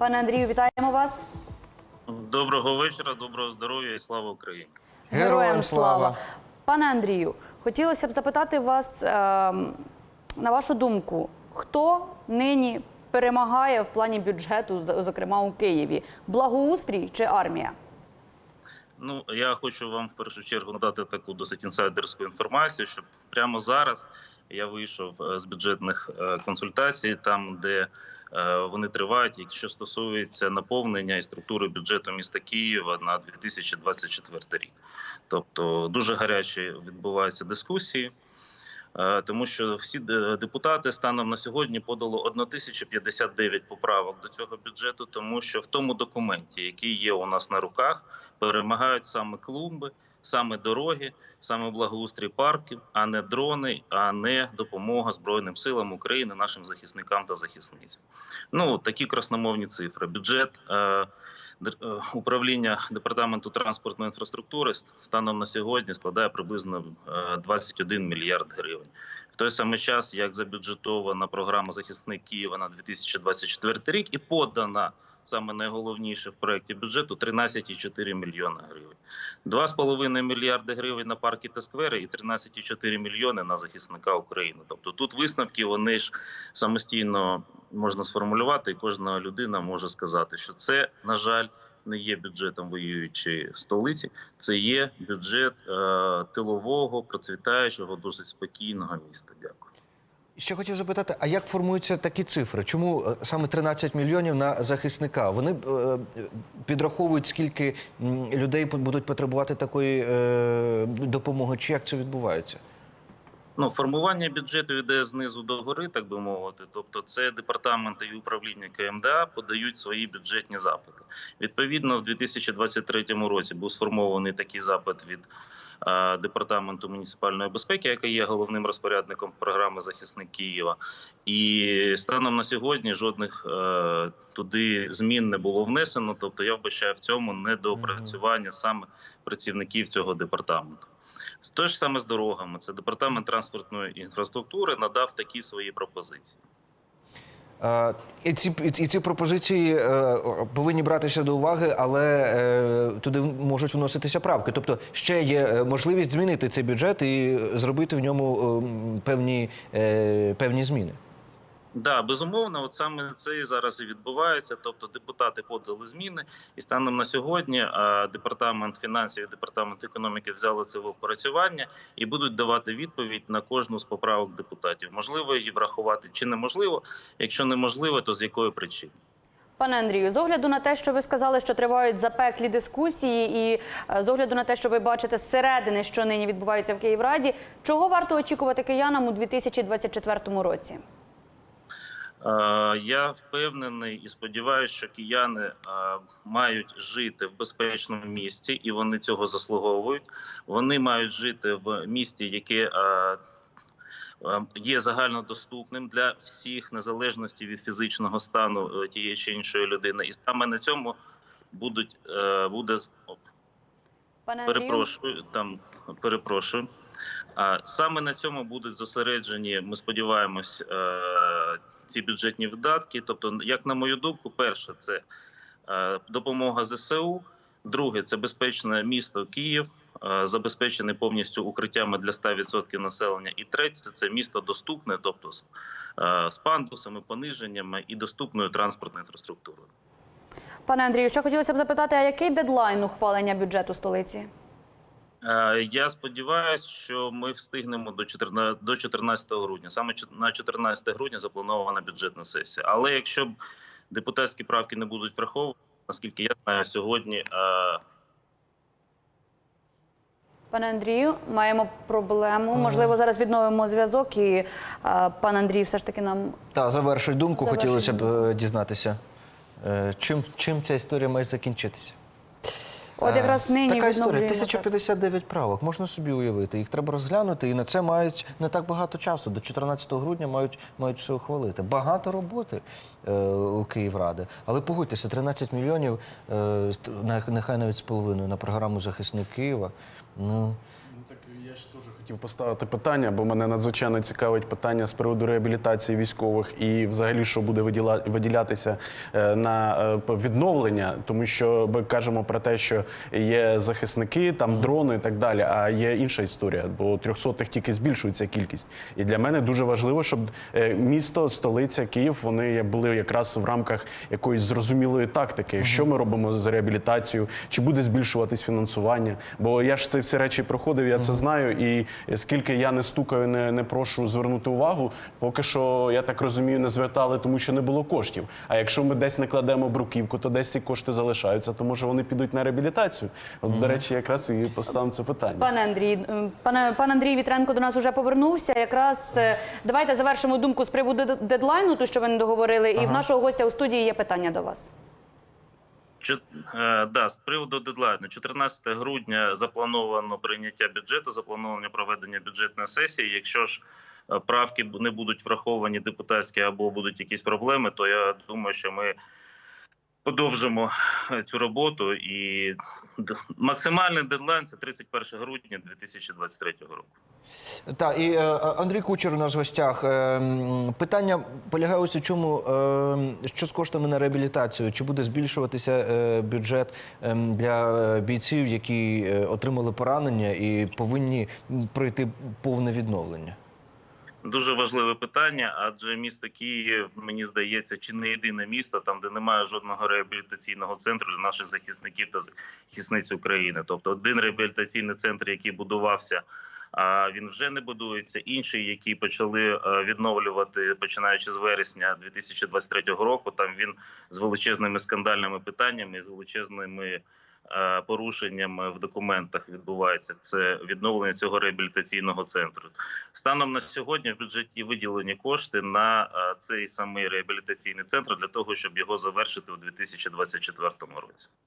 Пане Андрію, вітаємо вас. Доброго вечора, доброго здоров'я і слава Україні. Героям слава. Пане Андрію, хотілося б запитати вас ем, на вашу думку, хто нині перемагає в плані бюджету, зокрема у Києві? Благоустрій чи армія? Ну я хочу вам в першу чергу надати таку досить інсайдерську інформацію, що прямо зараз я вийшов е, з бюджетних е, консультацій, там де е, вони тривають, і що стосується наповнення і структури бюджету міста Києва на 2024 рік. Тобто дуже гарячі відбуваються дискусії. Тому що всі депутати станом на сьогодні подало 1059 поправок до цього бюджету, тому що в тому документі, який є у нас на руках, перемагають саме клумби, саме дороги, саме благоустрій парків, а не дрони, а не допомога Збройним силам України, нашим захисникам та захисницям. Ну такі красномовні цифри. Бюджет. Е, е, Управління департаменту транспортної інфраструктури станом на сьогодні складає приблизно е, 21 мільярд гривень. В той самий час, як забюджетована програма Захисник Києва на 2024 рік і подана саме найголовніше в проєкті бюджету 13,4 мільйона гривень. 2,5 мільярди гривень на парки та сквери і 13,4 мільйони на захисника України. Тобто тут висновки вони ж самостійно можна сформулювати, і кожна людина може сказати, що це, на жаль, не є бюджетом воюючої столиці, це є бюджет е, тилового, процвітаючого, досить спокійного міста. Дякую. Ще хотів запитати, а як формуються такі цифри? Чому е, саме 13 мільйонів на захисника? Вони е, підраховують, скільки людей будуть потребувати такої е, допомоги, чи як це відбувається? Ну, формування бюджету йде знизу до гори, так би мовити. Тобто, це департаменти і управління КМДА подають свої бюджетні запити. Відповідно, в 2023 році був сформований такий запит від департаменту муніципальної безпеки, який є головним розпорядником програми Захисник Києва. І станом на сьогодні жодних е, туди змін не було внесено. Тобто, я вбачаю в цьому недоопрацювання саме працівників цього департаменту. Те ж саме з дорогами. Це департамент транспортної інфраструктури надав такі свої пропозиції. Е, І ці, і ці- пропозиції е, повинні братися до уваги, але е, туди можуть вноситися правки. Тобто ще є можливість змінити цей бюджет і зробити в ньому ем, певні, певні зміни. Да, безумовно, от саме це і зараз і відбувається. Тобто депутати подали зміни, і станом на сьогодні департамент фінансів і департамент економіки взяли це в опрацювання і будуть давати відповідь на кожну з поправок депутатів. Можливо її врахувати чи неможливо. Якщо неможливо, то з якої причини? Пане Андрію, з огляду на те, що ви сказали, що тривають запеклі дискусії, і е, з огляду на те, що ви бачите зсередини, що нині відбувається в Київраді, чого варто очікувати киянам у 2024 році? Е, Я впевнений і сподіваюся, що кияни е, мають жити в безпечному місті, і вони цього заслуговують. Вони мають жити в місті, яке е, є загальнодоступним для всіх, незалежності від фізичного стану тієї чи іншої людини. І саме на цьому будуть буде Пане Перепрошую, там перепрошую. Саме на цьому будуть зосереджені. Ми сподіваємось, ці бюджетні видатки. Тобто, як на мою думку, перше це е, допомога ЗСУ. Друге це безпечне місто Київ, е, забезпечене повністю укриттями для 100% населення. І третє це місто доступне, тобто е, з пандусами, пониженнями і доступною транспортною інфраструктурою. пане Андрію, ще хотілося б запитати, а який дедлайн ухвалення бюджету столиці? Е, Я сподіваюся, що ми встигнемо до 14 до 14 грудня. Саме на 14 грудня запланована бюджетна сесія. Але якщо б депутатські правки не будуть враховані, наскільки я знаю, сьогодні е, Пане Андрію, маємо проблему. Можливо, зараз відновимо зв'язок, і е, пан Андрій все ж таки нам Та завершуй думку, Завершуй хотілося б дізнатися. Чим, чим ця історія має закінчитися? От якраз нині Така історія. відновлюємо. 1059 правок. Можна собі уявити. Їх треба розглянути, і на це мають не так багато часу. До 14 грудня мають, мають все ухвалити. Багато роботи е, у Київради. Але погодьтеся, 13 мільйонів, е, на- нехай навіть з половиною на програму Захисник Києва. Ну, Ну так я ж теж хотів поставити питання, бо мене надзвичайно цікавить питання з приводу реабілітації військових і взагалі, що буде виділа- виділятися е, на е, відновлення, тому що ми кажемо про те, що є захисники, там дрони і так далі. А є інша історія, бо трьохсотих тільки збільшується кількість. І для мене дуже важливо, щоб е, місто, столиця Київ, вони були якраз в рамках якоїсь зрозумілої тактики, що ми робимо з реабілітацією, чи буде збільшуватись фінансування. Бо я ж це всі речі проходив, я це знаю. І скільки я не стукаю, не, не прошу звернути увагу, поки що я так розумію, не звертали, тому що не було коштів. А якщо ми десь не кладемо бруківку, то десь ці кошти залишаються, то може вони підуть на реабілітацію. От, до речі, якраз і поставимо це питання. Пане Андрій, пане пан Андрій Вітренко до нас вже повернувся. Якраз е, давайте завершимо думку з приводу дедлайну, то що ви не договорили. І в нашого гостя у студії є питання до вас. Чот- е, Да, з приводу дедлайну, 14 грудня заплановано прийняття бюджету, заплановано проведення бюджетної сесії. Якщо ж е, правки не будуть враховані депутатські або будуть якісь проблеми, то я думаю, що ми подовжимо е, цю роботу. І максимальний дедлайн це 31 грудня 2023 року. Так, і е, Андрій Кучер у нас в гостях. Е, питання полягає ось у чому, е, що з коштами на реабілітацію? Чи буде збільшуватися е, бюджет е, для е, бійців, які е, отримали поранення і повинні пройти повне відновлення? Дуже важливе питання, адже місто Київ, мені здається, чи не єдине місто, там де немає жодного реабілітаційного центру для наших захисників та захисниць України. Тобто, один реабілітаційний центр, який будувався. А він вже не будується. Інший, який почали е, відновлювати починаючи з вересня 2023 року. Там він з величезними скандальними питаннями, з величезними е, порушеннями в документах відбувається. Це відновлення цього реабілітаційного центру. Станом на сьогодні в бюджеті виділені кошти на е, цей самий реабілітаційний центр для того, щоб його завершити у 2024 році.